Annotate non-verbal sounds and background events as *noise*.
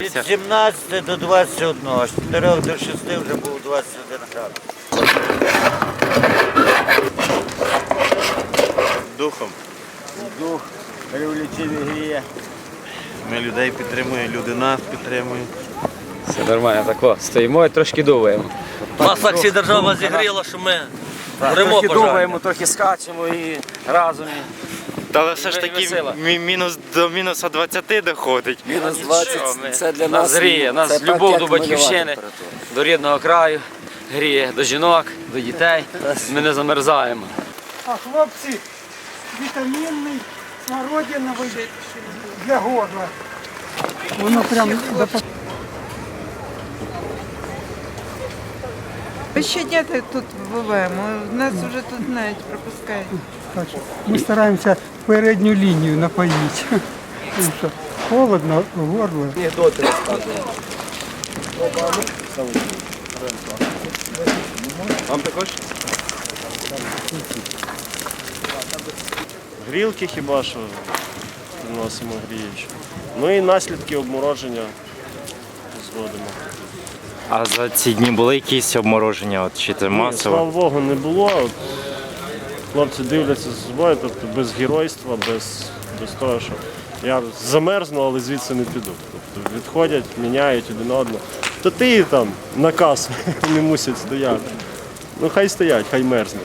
Від 17 до 21, з 4 до 6 вже був 21 градус. Духом. Дух революційний гріє. Ми людей підтримуємо, люди нас підтримують. Все нормально, так о, стоїмо і трошки думаємо. Нас так всі держава зігріла, що ми Трохи думаємо, трохи скачемо і разом. Та але все ж таки весела. мі- мінус до мінуса 20 доходить. Мінус 20 ми? це для нас нас. гріє, нас це любов так, до батьківщини, температура. до рідного краю, гріє до жінок, до дітей. Ми не замерзаємо. А хлопці, вітамінний, смородиновий для горла. Воно прям допомагає. Ми щодня тут буваємо, нас вже тут навіть пропускають. Ми стараємося передню лінію напоїти. Що холодно, горло. Вам також? Грілки хіба що приносимо гріючі. Ну і наслідки обмороження зводимо. А за ці дні були якісь обмороження, от чи це Ні, слава? Богу, не було. От Хлопці дивляться за собою, тобто без геройства, без, без того, що я замерзну, але звідси не піду. Тобто відходять, міняють один одного. То ти там наказ *laughs* не мусять стояти. Ну хай стоять, хай мерзнуть.